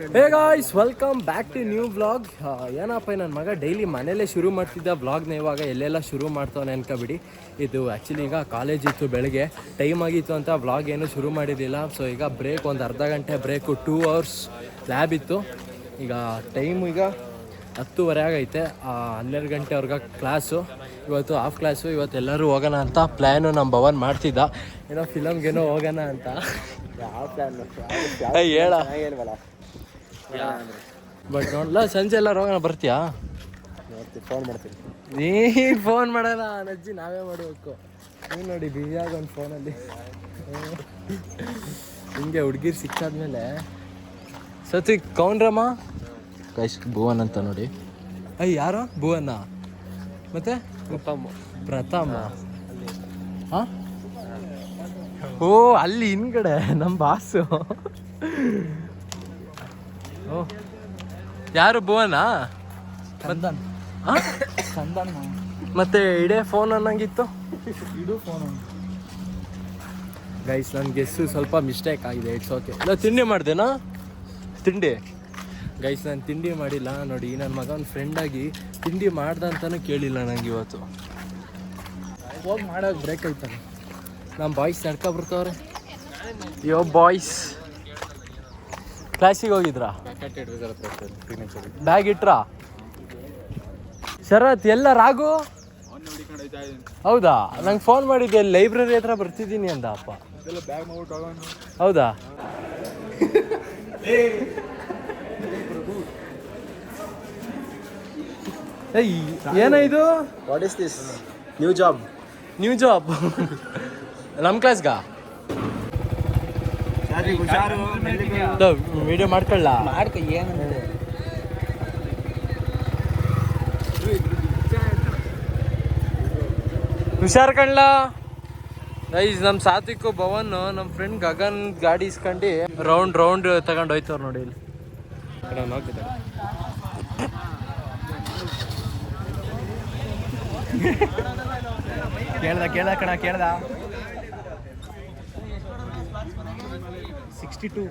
Hey guys welcome back to new vlog ಏನಪ್ಪ ನನ್ನ ಮಗ ಡೈಲಿ ಮನೇಲೇ ಶುರು ಮಾಡ್ತಿದ್ದ ವ್ಲಾಗ್ನ ಇವಾಗ ಎಲ್ಲೆಲ್ಲ ಶುರು ಮಾಡ್ತಾವನೆ ಅನ್ಕೋಬಿಡಿ. ಇದು ಆ್ಯಕ್ಚುಲಿ ಈಗ ಕಾಲೇಜ್ ಇತ್ತು ಬೆಳಗ್ಗೆ. ಟೈಮ್ ಆಗಿತ್ತು ಅಂತ ವ್ಲಾಗ್ ಏನು ಶುರು ಮಾಡಿದ್ದಿಲ್ಲ. ಸೊ ಈಗ ಬ್ರೇಕ್ ಒಂದು ಅರ್ಧ ಗಂಟೆ ಬ್ರೇಕು ಟೂ ಅವರ್ಸ್ ಲ್ಯಾಬ್ ಇತ್ತು. ಈಗ ಟೈಮು ಈಗ ಹತ್ತುವರೆ ಆಗೈತೆ. ಹನ್ನೆರಡು ಗಂಟೆವರೆಗೆ ಕ್ಲಾಸು ಇವತ್ತು ಹಾಫ್ ಕ್ಲಾಸು ಇವತ್ತು ಎಲ್ಲರೂ ಹೋಗೋಣ ಅಂತ ಪ್ಲ್ಯಾನು ನಮ್ಮ ಭವನ್ ಮಾಡ್ತಿದ್ದ. ಏನೋ ಫಿಲಮ್ಗೇನೋ ಹೋಗೋಣ ಅಂತ. ಯಾವ ಏಯ್, ಹೇಳ. ಬಟ್ ನೋಡ್ಲ ಸಂಜೆ ಎಲ್ಲ ರೋಗ ಬರ್ತೀಯಾ? ನೋಡ್ತೀನಿ ಫೋನ್ ಮಾಡ್ತೀನಿ. ನೀ ಫೋನ್ ಮಾಡಲ್ಲ ನಜ್ಜಿ ನಾವೇ ಮಾಡಬೇಕು. ನೀವು ನೋಡಿ ಬಿಸಿಯಾಗ ಒಂದು ಫೋನಲ್ಲಿ ಹಿಂಗೆ ಹುಡುಗಿರು ಸಿಕ್ಕಾದ್ಮೇಲೆ. ಸತಿ ಕೌನ್ರಮ್ಮ ಕೈಶ್ ಭುವನ್ ಅಂತ ನೋಡಿ. ಅಯ್ಯ ಯಾರು? ಭುವನ? ಮತ್ತೆ? ಪ್ರಥಮ. ಹಾಂ. ಓ ಅಲ್ಲಿ ಹಿಂದ್ಗಡೆ ನಮ್ಮ ಬಾಸು. ಯಾರು ಭುವನಾ? ಚಂದನ್? ಚಂದನ್ ಮತ್ತೆ ಇಡೇ ಫೋನ್ ಅನ್ನಂಗಿತ್ತು? ಇದು ಫೋನ್ ಗೈಸ್ ನನ್ನ ಗೆಸ್ಸು ಸ್ವಲ್ಪ ಮಿಸ್ಟೇಕ್ ಆಗಿದೆ ಇಟ್ಸ್ ಓಕೆ ನಾ ತಿಂಡಿ ಮಾಡ್ದೇನಾ? ತಿಂಡಿ. ಗೈಸ್ ನಾನು ತಿಂಡಿ ಮಾಡಿಲ್ಲ ನೋಡಿ ನನ್ನ ಮಗನ ಫ್ರೆಂಡಾಗಿ ತಿಂಡಿ ಮಾಡ್ದ ಅಂತಲೂ ಕೇಳಿಲ್ಲ ನಂಗೆ ಇವತ್ತು. ಹೋಗಿ ಮಾಡೋಕೆ ಬ್ರೇಕ್ ಆಯ್ತಾನೆ ನಮ್ಮ ಬಾಯ್ಸ್ ನಡ್ಕೊ ಬರ್ತಾವ್ರೆ. ಯೋ ಬಾಯ್ಸ್ ಕ್ಲಾಸಿಗೆ ಹೋಗಿದ್ರಾ? ಬ್ಯಾಗ್ ಇಟ್ರಾ? ಶರತ್ ಎಲ್ಲ ರಾಗು? ಹೌದಾ? ನಂಗೆ ಫೋನ್ ಮಾಡಿದ್ದೆ ಲೈಬ್ರರಿ ಹತ್ರ ಬರ್ತಿದ್ದೀನಿ ಅಂದ ಅಪ್ಪ. ಹೌದಾ? ಏಯ್ ಏನ ಇದು? What is this new job new job ನಮ್ಮ ಕ್ಲಾಸ್ಗಾ ವಿಡಿಯೋ ಮಾಡ್ಕೊಳ್ಳ. ಮಾಡ್ಕ ಏನಂತ. ಹುಷಾರ್ ಕಣ್ಲ? ರೈಸ್ ನಮ್ಮ ಸಾತ್ವಿಕ್ ಭವನ್ ನಮ್ಮ ಫ್ರೆಂಡ್ ಗಗನ್ ಗಾಡಿ ಇಸ್ಕೊಂಡು ರೌಂಡ್ ರೌಂಡ್ ತಗೊಂಡು ಹೋಯ್ತವ್ರು ನೋಡಿ ಇಲ್ಲಿ. ಕೇಳ್ದ ಕೇಳ್ದ ಕಣ ಕೇಳ್ದ. ಸಿಕ್ಸ್ಟಿ ಟು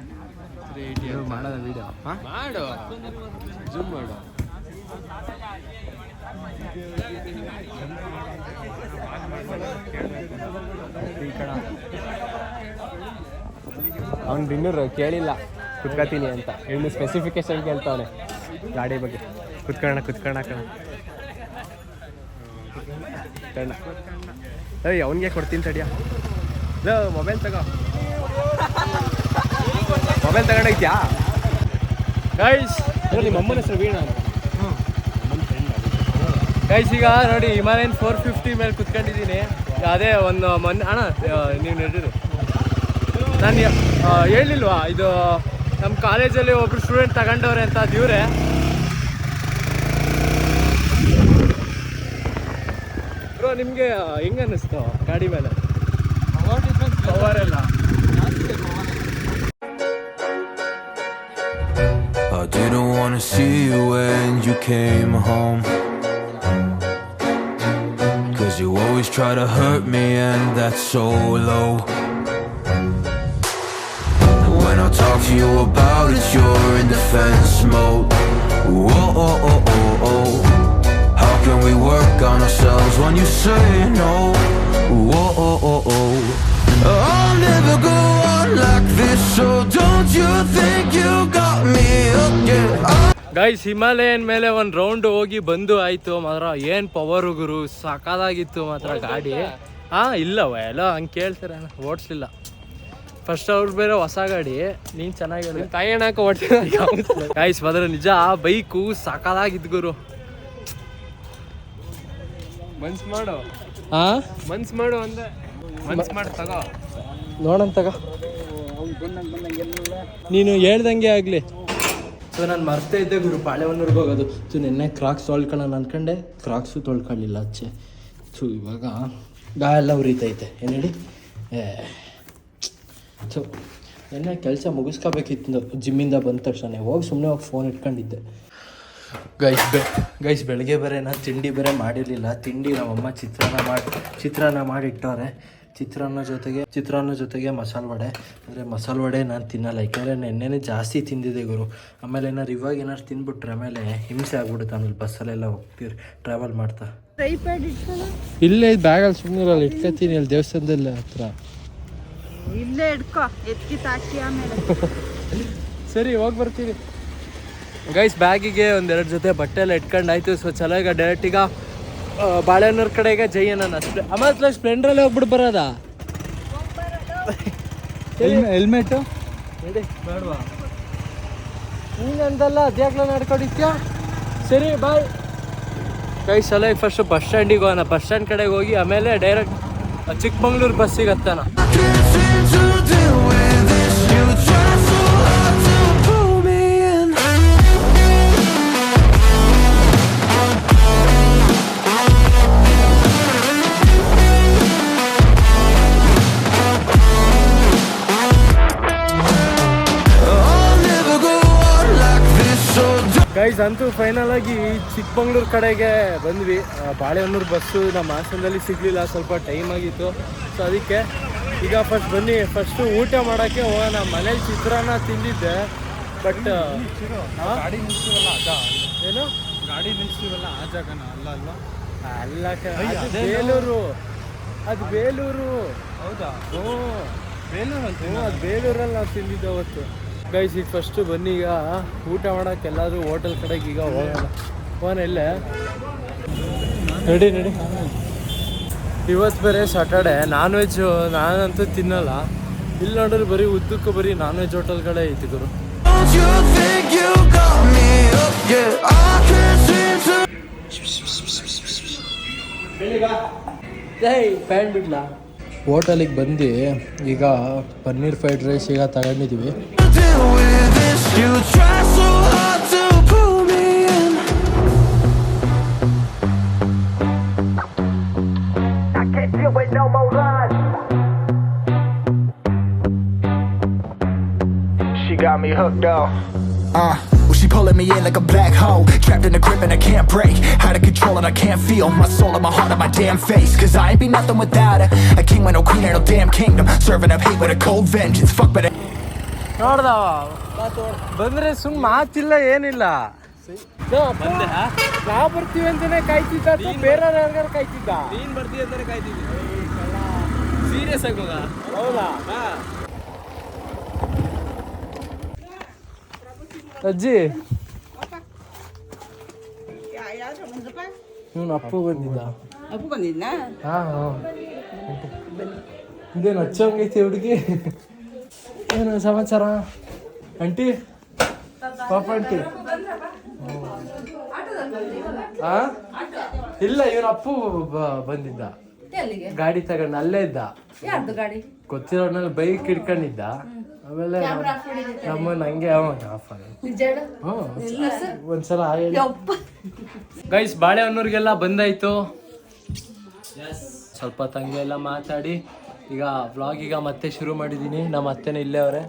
ಮಾಡೋದ ವೀಡಿಯೋ ಮಾಡು. ಜೂಮ್ ಮಾಡು. ಅವ್ನು ಇನ್ನೂ ಕೇಳಿಲ್ಲ. ಕುತ್ಕೋತೀನಿ ಅಂತ. ಇನ್ನು ಸ್ಪೆಸಿಫಿಕೇಶನ್ ಕೇಳ್ತಾವನೆ. ಗಾಡಿ ಬಗ್ಗೆ. ಕುತ್ಕೊಳ್ಳೋಣ ಕುತ್ಕೊಳ್ಳೋಣ ಕಣ. ಕಣ ಏಯ್ ಅವನಿಗೆ ಕೊಡ್ತೀನಿ ತಡಿಯ. ಲೋ ಮೊಬೈಲ್ ತಗೋ. ಮೊಬೈಲ್ ತಗೊಂಡೈತ್ಯಾ ಗೈಸ್ ನಿಮ್ಮ ಅಮ್ಮನ ಹೆಸರು ವೀಣಾ ಅಂತ ಗೈಸ್ ಈಗ ನೋಡಿ ಹಿಮಾಲಯನ್ ಫೋರ್ ಫಿಫ್ಟಿ ಮೇಲೆ ಕುತ್ಕೊಂಡಿದ್ದೀನಿ. ಅದೇ ಒಂದು ಮೊನ್ನೆ ಅಣ್ಣ ನೀವು ನಡೀರಿ ನಾನು ಹೇಳಿಲ್ವಾ ಇದು ನಮ್ಮ ಕಾಲೇಜಲ್ಲಿ ಒಬ್ರು ಸ್ಟೂಡೆಂಟ್ ತಗೊಂಡವ್ರೆ ಅಂತ ದೇವ್ರೆ ಬ್ರೋ ನಿಮಗೆ ಹೆಂಗೆ ಅನ್ನಿಸ್ತು ಗಾಡಿ ಮೇಲೆ? ಪವರ್ ಎಲ್ಲ. Wanna see you when you came home. Cause you always try to hurt me, and that's so low. When I talk to you about it, you're in defense mode. Whoa, oh, oh, oh, oh. How can we work on ourselves when you say no? Whoa, oh. Guys Himalayan ಮೇಲೆ ಒಂದು round ಹೋಗಿ ಬಂದು ಆಯ್ತು. ಮಾತ್ರ ಏನ್ power ಗುರು? ಸಕಾಲಾಗಿತ್ತು ಮಾತ್ರ ಗಾಡಿ. ಹಾ ಇಲ್ಲವ ಎಲ್ಲ ಹಂಗೆ ಕೇಳ್ತಾರೆ ಓಡಿಸ್ಲಿಲ್ಲ. ಫಸ್ಟ್ ಅವ್ರು ಬೇರೆ ಹೊಸ ಗಾಡಿ. ನೀನ್ ಚೆನ್ನಾಗಿ ತಾಯಿ ಹೊಟ್ಟೆ ಗಾಯ್ಸ್ ಮಾತ್ರ ನಿಜ ಬೈಕು ಸಕಾಲಾಗಿದ್ದು ಗುರು. ಮನ್ಸ್ ಮಾಡು. ಹಾ ಮನ್ಸ್ ಮಾಡು ಅಂದೆ. ಮನ್ಸ್ ಮಾಡಿ ತಗೋ. ನೋಡೋಣ ತಗ. ನೀನು ಹೇಳ್ದಂಗೆ ಆಗಲಿ. ಸೊ ನಾನು ಮರ್ತಾ ಇದ್ದೆ ಗುರು ಪಾಳೆವನ್ನೂರ್ಗೆ ಹೋಗೋದು. ಸೊ ನಿನ್ನೆ ಕ್ರಾಕ್ಸ್ ತೊಳ್ಕೊಳ್ಳೋಣ ಅನ್ಕೊಂಡೆ. ಕ್ರಾಕ್ಸು ತೊಳ್ಕೊಳ್ಳಿಲ್ಲ ಅಚ್ಚೆ. ಸೊ ಇವಾಗ ಗಾಯ ಎಲ್ಲ ಉರಿತೈತೆ. ಏನು ಹೇಳಿ? ಏ. ಸೊ ನಿನ್ನೆ ಕೆಲಸ ಮುಗಿಸ್ಕೋಬೇಕಿತ್ತು. ಜಿಮ್ಮಿಂದ ಬಂದ ತಕ್ಷಣ ಹೋಗಿ ಸುಮ್ಮನೆ ಹೋಗಿ ಫೋನ್ ಇಟ್ಕೊಂಡಿದ್ದೆ. ಗೈಸ್ ಬೆ ಗೈಸ್ ಬೆಳಗ್ಗೆ ಬೇರೆ ನಾನು ತಿಂಡಿ ಬೇರೆ ಮಾಡಿರಲಿಲ್ಲ. ತಿಂಡಿ ನಮ್ಮಮ್ಮ ಚಿತ್ರಾನ್ನ ಮಾಡಿ ಚಿತ್ರಾನ್ನ ಮಾಡಿಟ್ಟವ್ರೆ. ಚಿತ್ರಾನ್ನ ಜೊತೆಗೆ ಚಿತ್ರಾನ್ನ ಜೊತೆಗೆ ಮಸಾಲೆ ವಡೆ. ಅಂದರೆ ಮಸಾಲೆ ವಡೆ ನಾನು ತಿನ್ನಲ್ಲ. ಯಾಕೆಂದರೆ ನೆನ್ನೆನೇ ಜಾಸ್ತಿ ತಿಂದಿದೆ ಗುರು. ಆಮೇಲೆ ಏನಾರು ಇವಾಗ ಏನಾರು ತಿಂದ್ಬಿಟ್ರೆ ಆಮೇಲೆ ಹಿಂಸೆ ಆಗ್ಬಿಡುತ್ತೆ ಆಮೇಲೆ ಬಸ್ಸಲ್ಲೆಲ್ಲ ಹೋಗ್ತೀವಿ ಟ್ರಾವೆಲ್ ಮಾಡ್ತಾ. ಇಲ್ಲೇ ಬ್ಯಾಗಲ್ಲಿ ಸುಮ್ಮನೆ ಇಟ್ಕೊತೀನಿ ಅಲ್ಲಿ ದೇವಸ್ಥಾನದಲ್ಲಿ ಹತ್ರ. ಇಲ್ಲೇ ಇಟ್ಕೋ ಎತ್ತಿ ತಾಕಿ ಆಮೇಲೆ. ಸರಿ ಹೋಗಿ ಬರ್ತೀವಿ ಗೈಸ್ ಬ್ಯಾಗಿಗೆ ಒಂದೆರಡು ಜೊತೆ ಬಟ್ಟೆ ಎಲ್ಲ ಇಟ್ಕೊಂಡು ಆಯ್ತು. ಸೊ ಚೆನ್ನಾಗ ಈಗ ಡೈರೆಕ್ಟ್ ಈಗ ಆ, ಬಾಳೆಹೊನ್ನೂರ್ ಕಡೆಗೆ ಜೈ ಅನ್ನ ಸ್ಪ್ಲೆ ಆಮೇಲೆ ಸ್ಪ್ಲೆಂಡ್ರಲ್ಲಿ ಹೋಗ್ಬಿಟ್ಟು ಬರೋದಾ? ಹೆಲ್ಮೆಟ್ ಬೇಡವಾ ನೀನಂದಲ್ಲ ಅದ್ಯಾಗ್ಲ ನಡ್ಕೊಂಡಿದ್ಯಾ? ಸರಿ ಬಾಯ್ ಕೈ ಸಲ ಫಸ್ಟ್ ಬಸ್ ಸ್ಟ್ಯಾಂಡಿಗೆ ಹೋಗೋಣ. ಬಸ್ ಸ್ಟ್ಯಾಂಡ್ ಕಡೆಗೆ ಹೋಗಿ ಆಮೇಲೆ ಡೈರೆಕ್ಟ್ ಚಿಕ್ಕಮಂಗ್ಳೂರು ಬಸ್ಸಿಗೆ ಹತ್ತಾನ ಗೈಸ್ ಅಂತೂ ಫೈನಲ್ ಆಗಿ ಚಿಕ್ಕಮಂಗ್ಳೂರು ಕಡೆಗೆ ಬಂದ್ವಿ. ಬಾಳೆಹೊನ್ನೂರು ಬಸ್ಸು ನಮ್ಮ ಹಾಸನದಲ್ಲಿ ಸಿಗಲಿಲ್ಲ ಸ್ವಲ್ಪ ಟೈಮ್ ಆಗಿತ್ತು. ಸೊ ಅದಕ್ಕೆ ಈಗ ಫಸ್ಟ್ ಬನ್ನಿ. ಫಸ್ಟು ಊಟ ಮಾಡೋಕ್ಕೆ ಹೋಗೋಣ. ಮನೇಲಿ ಚಿತ್ರಾನ್ನ ತಿಂದಿದ್ದೆ ಬಟ್ ಗಾಡಿ ನಿಲ್ಸ್ತೀವಲ್ಲ ಅದ. ಏನು? ಗಾಡಿ ನಿಲ್ಸ್ತೀವಲ್ಲ ಆ ಜಾಗನ ಅಲ್ಲ ಅಲ್ವಾ? ಅಲ್ಲ ಬೇಲೂರು. ಅದು ಬೇಲೂರು. ಹೌದಾ? ಓ ಬೇಲೂರು ಅಂತ ಅದು ಬೇಲೂರಲ್ಲಿ ನಾವು ತಿಂದಿದ್ದೆ ಅವತ್ತು. ಗೈಸ್ ಈಗ ಫಸ್ಟು ಬನ್ನಿ, ಈಗ ಊಟ ಮಾಡೋಕೆ ಎಲ್ಲಾದರೂ ಹೋಟೆಲ್ ಕಡೆಗೆ ಈಗ ಹೋಗೋಣ. ಫೋನ್ ಎಲ್ಲೇ ರೆಡಿ ರೆಡಿ ಇವತ್ತು ಬೇರೆ ಸಾಟರ್ಡೆ ನಾನ್ ವೆಜ್ ನಾನಂತೂ ತಿನ್ನಲ್ಲ. ಇಲ್ಲಿ ನೋಡಿದ್ರೆ ಬರೀ ಉದ್ದಕ್ಕೂ ಬರೀ ನಾನ್ ವೆಜ್ ಹೋಟೆಲ್ಗಳೇ ಐತಿ ಗುರು. ಹೋಟೆಲಿಗೆ ಬಂದು ಈಗ ಪನ್ನೀರ್ ಫ್ರೈಡ್ ರೈಸ್ ಈಗ ತಗೊಂಡಿದ್ದೀವಿ deal with this. You try so hard to pull me in. She got me hooked up. Uh, well, she pulling me in like a black hole. Trapped in a grip and I can't break. Out of control and I can't feel my soul and my heart on my damn face. Cause I ain't be nothing without her. A king with no queen and no damn kingdom. Serving up hate with a cold vengeance. Fuck, but ನೋಡ್ದವ ಬಂದ್ರೆ ಸುಮ್ ಮಾತಿಲ್ಲ ಏನಿಲ್ಲ. ನಾವು ಬರ್ತೀವಿ ಅಂತಾನೆ ಕಾಯ್ತಿದ್ದ ಬೇರೆ ಯಾರ್ಗಾರು ಕಾಯ್ತಿದ್ದ? ನೀನ್ ಬರ್ತೀಯ ಅಂತಾನೆ ಕಾಯ್ತಿದ್ದೆ. ಸೀರಿಯಸ್ ಆಗಿ ಹೋಗ? ಹೌದಾ? ಅಜ್ಜಿ. ಇವನು ಅಪ್ಪು ಬಂದಿದ್ದ. ಅಪ್ಪು ಬಂದಿದ್ದ ಹಾ ಹಾ. ಇದೇನು ಹಚ್ಚಂಗೈತಿ ಹುಡುಗಿ? ಏನು ಸಮಾಚಾರ? ಆಂಟಿ? ಪಾಪ ಆಂಟಿ. ಆ? ಇಲ್ಲ ಇವನ ಅಪ್ಪು ಬಂದಿದ್ದ. ಗಾಡಿ ತಗೊಂಡು ಅಲ್ಲೇ ಇದ್ದ. ಗೊತ್ತಿರೋನಲ್ಲಿ ಬೈಕ್ ಇಟ್ಕೊಂಡಿದ್ದ ಆಮೇಲೆ ನಮ್ಮ ನಂಗೆ ಅವಾಗ ಆಫ್ ಒಂದ್ಸಲ ಗೈಸ್ ಬಾಳೆಹೊನ್ನೂರಿಗೆಲ್ಲ ಬಂದಾಯ್ತು. ಸ್ವಲ್ಪ ತಂಗೆ ಎಲ್ಲ ಮಾತಾಡಿ. ಈಗ ವ್ಲಾಗ್ ಈಗ ಮತ್ತೆ ಶುರು ಮಾಡಿದ್ದೀನಿ ನಮ್ಮ ಅತ್ತೆನೇ ಇಲ್ಲೇ ಅವರೇ.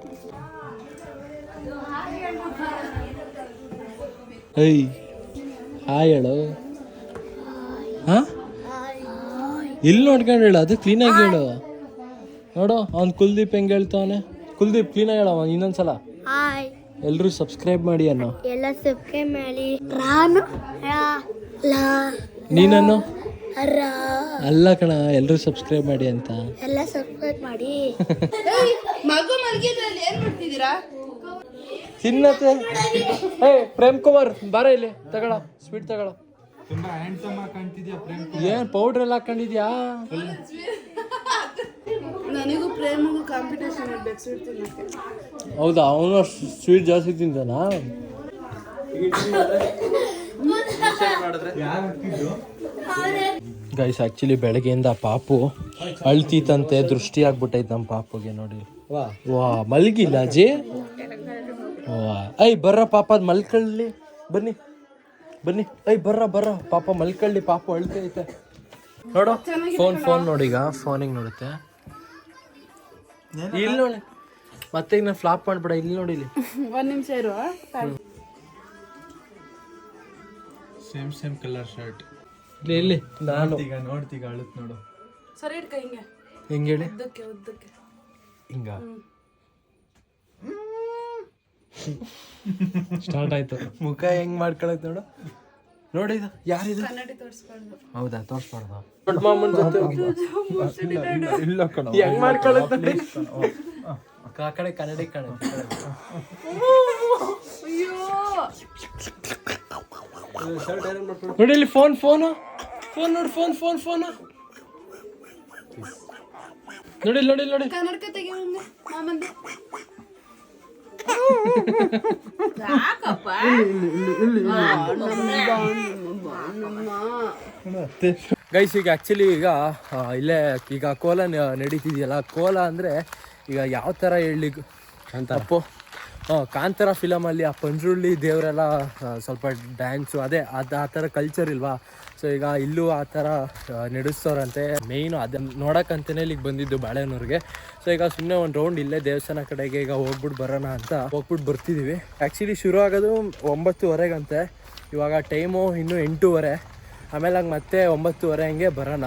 ಏಯ್ ಹಾಯ್ ಹೇಳು. ಹಾ? ಇಲ್ಲಿ ನೋಡ್ಕೊಂಡು ಹೇಳು ಅದು ಕ್ಲೀನಾಗಿ ಹೇಳು. ನೋಡು ಅವ್ನು ಕುಲ್ದೀಪ್ ಹೆಂಗೆ ಹೇಳ್ತಾವನೆ. ಕುಲ್ದೀಪ್ ಕ್ಲೀನಾಗಿ ಹೇಳವ ಇನ್ನೊಂದ್ಸಲ. ಎಲ್ಲರೂ ಸಬ್ಸ್ಕ್ರೈಬ್ ಮಾಡಿ ಅನ್ನೋ. ಎಲ್ಲ ಸಬ್ಸ್ಕ್ರೈಬ್ ಮಾಡಿ. ನೀನನ್ನು? ಅಲ್ಲ ಕಣ ಎಲ್ಲರೂ ಸಬ್ಸ್ಕ್ರೈಬ್ ಮಾಡಿ ಅಂತ. ಎಲ್ಲ ಸಬ್ಸ್ಕ್ರೈಬ್ ಮಾಡಿ. ಮಗು ಮಲಗಿದ್ರಲ್ಲಿ ಏನ್ ಮಾಡ್ತಿದ್ದೀರಾ? ತಿನ್ನತ್ತೆ. ಏ ಪ್ರೇಮ್ ಕುಮಾರ್ ಬಾರ ಇಲ್ಲಿ ತಗೊಳ ಸ್ವೀಟ್ ತಗೊಳ ತುಂಬಾ ಹ್ಯಾಂಡ್ಸಮ್ ಆಗಿ ಕಾಣ್ತಿದ್ಯಾ ಪ್ರೇಮ್ ಏನ್ ಪೌಡರ್ ಎಲ್ಲ ಹಾಕೊಂಡಿದ್ಯಾ? ನನಗೂ ಪ್ರೇಮಗೂ ಕಾಂಪಿಟೇಷನ್ ಇರ್ಬೇಕು ಸ್ವೀಟ್ ತಿನ್ನಕ್ಕೆ. ಹೌದಾ ಅವನು ಸ್ವೀಟ್ ಜಾಸ್ತಿ ತಿಂತಾನ? ಗೈಸ್ ಆ್ಯಕ್ಚುಲಿ ಬೆಳಗ್ಗೆಯಿಂದ ಪಾಪು ಅಳ್ತೀತಂತೆ ದೃಷ್ಟಿ ಆಗ್ಬಿಟ್ಟೈತೆ ನಮ್ಮ ಪಾಪುಗೆ ನೋಡಿ. ವಾ. ಮಲ್ಗಿಲ್ಲ ಅಜ್ಜಿ? ವಾ. ಐ ಬರ್ರ ಪಾಪ ಮಲ್ಕಳ್ಳಿ ಮಲ್ಕೊಳ್ಳಿ. ಬನ್ನಿ ಬನ್ನಿ. ಐ ಬರ್ರ ಬರ್ರ. ಪಾಪ ಮಲ್ಕೊಳ್ಳಿ ಪಾಪ ಅಳ್ತೈತೆ. ನೋಡು ಫೋನ್ ಫೋನ್ ನೋಡಿ ಈಗ ಫೋನಿಗೆ ನೋಡುತ್ತೆ. ಇಲ್ಲಿ ನೋಡಿ. ಮತ್ತೆ ಈಗ ನಾನು ಫ್ಲಾಪ್ ಮಾಡ್ಬೇಡ ಇಲ್ಲಿ ನೋಡಿ ಇಲ್ಲಿ. ಒಂದು ನಿಮಿಷ ಇರುವ ಸೇಮ್ ಸೇಮ್ ಕಲರ್ ಶರ್ಟ್ ಇಲ್ಲಿ ಇಲ್ಲಿ. ನಾನು. ಈಗ ನೋಡ್ತೀಗ ಅಳುತ್ ನೋಡು. ಸರಿ ಇಡ್ಕ ಹಿಂಗೆ. ಹೆಂಗೆ ಹೇಳಿ? ಉದ್ದಕ್ಕೆ ಉದ್ದಕ್ಕೆ. ಹಿಂಗ. ಸ್ಟಾರ್ಟ್ ಆಯ್ತು. ಮುಖ ಹೆಂಗ್ ಮಾಡ್ಕೊಳಕ್ ನೋಡು. ನೋಡಿ ಇದು ಯಾರಿದು? ಕನ್ನಡಿ ತೋರಿಸ್ಬಾರ್ದು. ಹೌದಾ ತೋರ್ಸ್ಬಾರ್ದು? ದೊಡ್ಡ ಮಾಮನ್ ಜೊತೆ ಹೋಗಿ. ಹೆಂಗ್ ಮಾಡ್ಕೊಳಕ್ ನೋಡಿ. ಆ ಕಡೆ ಕನ್ನಡಿ ಕಡೆ ಅಯ್ಯೋ. ನೋಡಿ ಇಲ್ಲಿ ಫೋನ್ ಫೋನು ಫೋನ್ ನೋಡಿ ಫೋನ್ ಫೋನ್ ಫೋನ್ ನೋಡಿ ನೋಡಿ ನೋಡಿ. ಕನ್ನಡಕ ತೆಗಿ ಮುಂದೆ ಮಾಮಂದು. ಗೈಸ್ ಈಗ ಆ್ಯಕ್ಚುಲಿ ಈಗ ಇಲ್ಲೇ ಈಗ ಕೋಲ ನಡೀತಿದೆಯಲ್ಲ. ಕೋಲ ಅಂದರೆ ಈಗ ಯಾವ ಥರ ಹೇಳಿ ಅಪ್ಪು. ಹಾಂ ಕಾಂತಾರ ಫಿಲಮಲ್ಲಿ ಆ ಪಂಜುರ್ಲಿ ದೇವರೆಲ್ಲ ಸ್ವಲ್ಪ ಡ್ಯಾನ್ಸು ಅದೇ, ಅದು ಆ ಥರ ಕಲ್ಚರ್ ಇಲ್ವಾ? ಸೊ ಈಗ ಇಲ್ಲೂ ಆ ಥರ ನಡೆಸ್ತವ್ರಂತೆ ಮೇಯ್ನು ಅದನ್ನು ನೋಡೋಕ್ಕಂತಲೇ ಇಲ್ಲಿಗೆ ಬಂದಿದ್ದು ಬಾಳೆನೂರಿಗೆ ಸೊ ಈಗ ಸುಮ್ಮನೆ ಒಂದು ರೌಂಡ್ ಇಲ್ಲೇ ದೇವಸ್ಥಾನ ಕಡೆಗೆ ಈಗ ಹೋಗ್ಬಿಟ್ಟು ಬರೋಣ ಅಂತ ಹೋಗ್ಬಿಟ್ಟು ಬರ್ತಿದ್ದೀವಿ ಆ್ಯಕ್ಚುಲಿ ಶುರು ಆಗೋದು ಒಂಬತ್ತುವರೆಗಂತೆ. ಇವಾಗ ಟೈಮು ಇನ್ನೂ ಎಂಟೂವರೆ. ಆಮೇಲೆ ಹಂಗೆ ಮತ್ತೆ ಒಂಬತ್ತುವರೆ ಹಂಗೆ ಬರೋಣ.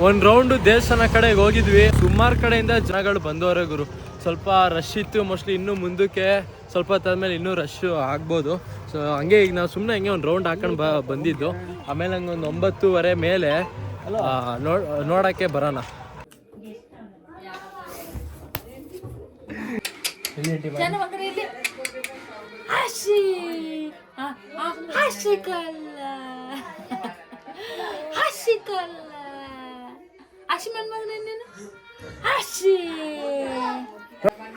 ಒಂದು ರೌಂಡು ದೇವಸ್ಥಾನ ಕಡೆಗೆ ಹೋಗಿದ್ವಿ ಸುಮಾರು ಕಡೆಯಿಂದ ಜನಗಳು ಬಂದವರೇ ಗುರು ಸ್ವಲ್ಪ ರಶ್ ಇತ್ತು ಮೋಸ್ಟ್ಲಿ ಇನ್ನೂ ಮುಂದಕ್ಕೆ ಸ್ವಲ್ಪ ಹೊತ್ತಾದ್ಮೇಲೆ ಇನ್ನೂ ರಶ್ ಆಗ್ಬೋದು ಸೊ ಹಂಗೆ ಈಗ ನಾವು ಸುಮ್ಮನೆ ಹಂಗೆ ಒಂದು ರೌಂಡ್ ಹಾಕೊಂಡು ಬ ಬಂದಿದ್ದು ಆಮೇಲೆ ಹಂಗೆ ಒಂದು ಒಂಬತ್ತುವರೆ ಮೇಲೆ ನೋ ನೋಡ್ ನೋಡೋಕ್ಕೆ ಬರೋಣ ಹಸಿ ಹಸಿ ಮನ್ ಮಗನ ನೀನು ಅಕ್ಷಿ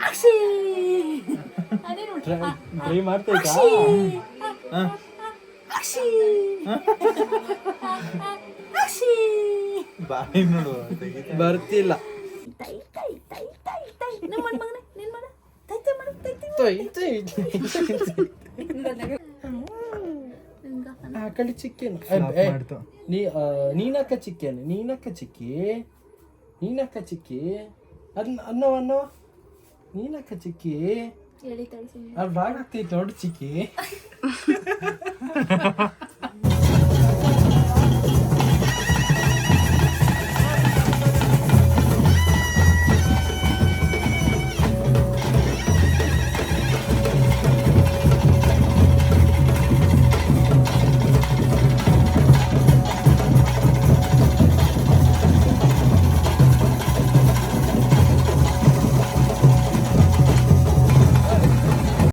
ಅಕ್ಷಿ ಅದೇ ನೋಡಿ ಟ್ರೈ ಅಕ್ಷಿ ಬಾಯಿ ನೋಡು ಬರ್ತಿಲ್ಲ ತೈ ತೈ ತೈ ತೈ ತೈ ನಿಮ್ಮ ಮಗನ ನಿನ್ ಮಗ ತೈ ತೈ ಮಾಡು ತೈ ತೈ ಕಡೆ ಚಿಕ್ಕೇನು. ನೀ ನೀನಕ್ಕ ಚಿಕ್ಕೇನು? ನೀನಕ್ಕ ಚಿಕ್ಕಿ? ನೀನಕ್ಕ ಚಿಕ್ಕಿ? ಅದನ್ನ ಅನ್ನೋ ಅನ್ನೋ? ನೀನಕ್ಕ ಚಿಕ್ಕಿ? ಅದು ತಳಿಸಿ ಅಲ್ಲಿ ಬಾಗ್ ನೋಡಿ ಚಿಕ್ಕಿ.